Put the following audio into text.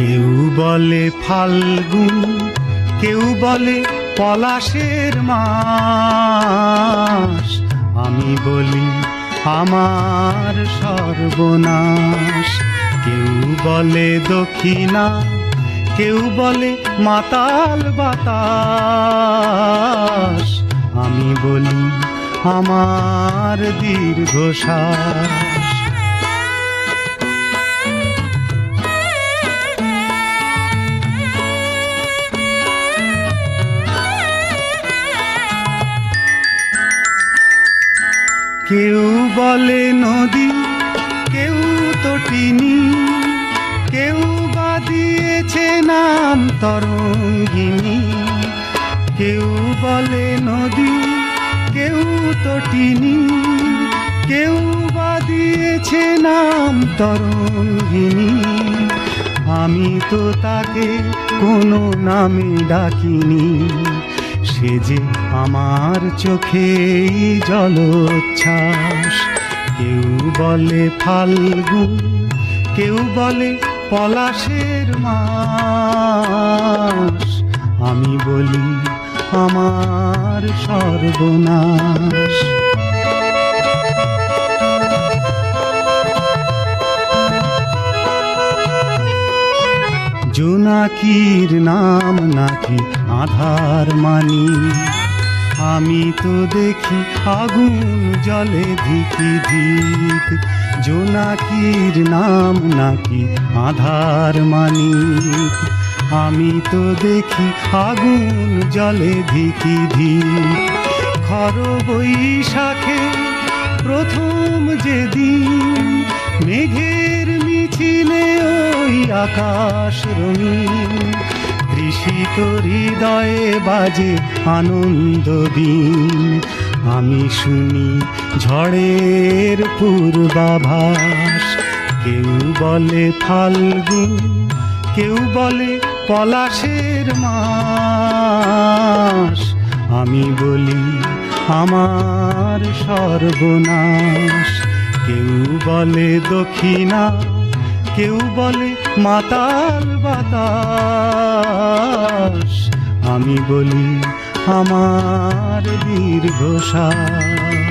কেউ বলে ফাল্গুন, কেউ বলে পলাশের মাস। আমি বলি আমার সর্বনাশ। কেউ বলে দক্ষিণা, কেউ বলে মাতাল বাতাস। আমি বলি আমার দীর্ঘ দীর্ঘশ্বাস। কেউ বলে নদী, কেউ তটিনী কেউ বা দিয়েছে নাম তরঙ্গিনী। কেউ বলে নদী, কেউ তটিনী কেউ বা দিয়েছে নাম তরঙ্গিনী। আমি তো তাকে কোনো নামে ডাকিনি। সে যে আমার চোখে জলোচ্ছ্বাস। কেউ বলে ফাল্গুন, কেউ বলে পলাশের মাস। আমি বলি আমার সর্বনাশ। জোনাকির নাম নাকি আধার মানি? আমি তো দেখি আগুন জলে ধিকি ধিক। জোনাকির নাম নাকি আধার মানি? আমি তো দেখি আগুন জলে ধিকি ধিক। খর বৈশাখে প্রথম যেদিন মেঘের মিছিলে আকাশ রঙিন তৃষিত হৃদয়ে বাজে আনন্দ দিন। আমি শুনি ঝড়ের পূর্বাভাস, কেউ বলে ফাল্গুন, কেউ বলে পলাশের মাস। আমি বলি আমার সর্বনাশ, কেউ বলে দক্ষিণা কেউ বলে মাতাল বাতাস। আমি বলি আমার দীর্ঘশ্বাস।